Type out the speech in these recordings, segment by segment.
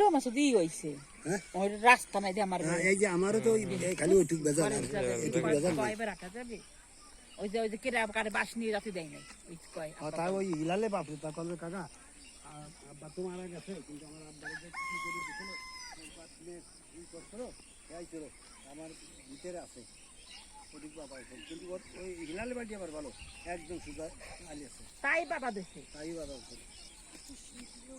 হইল আমার সাথে ই হইছে। হ্যাঁ? ওই রাস্তা নাই দিয়ে আমার হ্যাঁ, এই যে আমারও তো খালি ওইটুক বেজার এইটুক বেজার কয়বার রাখা যাবে? ওই যে ওই যে কেরা কারে বাস নিয়ে রাতে দেয় নাই? ওই কয় তাই ওই হিলালে বাপরে তা করলে কাকা আব্বা তো মারা গেছে কিন্তু আমার আব্বার যে কি করে দিছিল পাতলে ই করছিল এই ছিল। আমার ভিতরে আছে। ওদিক বাবা আছে কিন্তু ওর ওই হিলালে বাড়ি আবার ভালো। একদম সুদা আলি আছে। তাই বাবা দিছে? তাই বাবা আছে।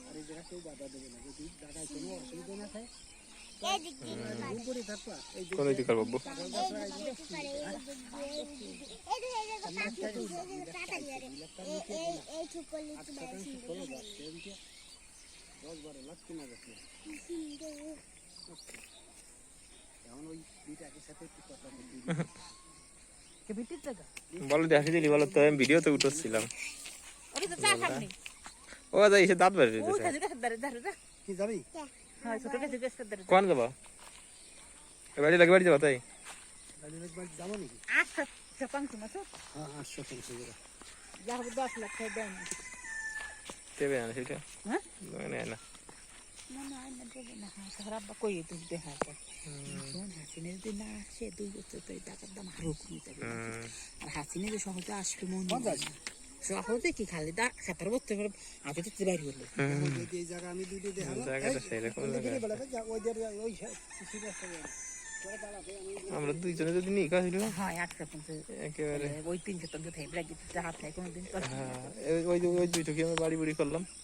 আর এই জায়গা কেউ বাধা দেবে না যদি জায়গায় কোনো অসুবিধা না থাকে বলো দেখি দিলি বলো তো আমি ভিডিওতে উঠছিলাম। ও যাই এসে দাঁত বাড়ি কি যাবি? হ্যাঁ কোন যাবা বাড়ি লাগে বাড়ি যাবা তাই? গাড়ি একবার যাব নাকি? আচ্ছা চাপাং তোমার হ্যাঁ আটশো তিনশো করে যা হবে দশ লাখ টাকা দেয় না দেবে না সেটা? হ্যাঁ? নেয় না না। না না দেবে না। হ্যাঁ তাহার আব্বা কই তুই দেখা কর শোন হাসিনে যদি না আসে দুই বছর তো এই টাকার দাম আরও কমে যাবে। হুম। আর হাসিনে যে সহজে আসবে মন। সহজে কি খালি? দা সাতার বছর করে হাতে তো বাইরে হলো এই জায়গা আমি দুটো আমি আমরা দুইজনে যদি নিকা হয় একেবারে। ওই তিন হাত কোনোদিন। হ্যাঁ ওই- আমরা বাড়ি বুড়ি করলাম?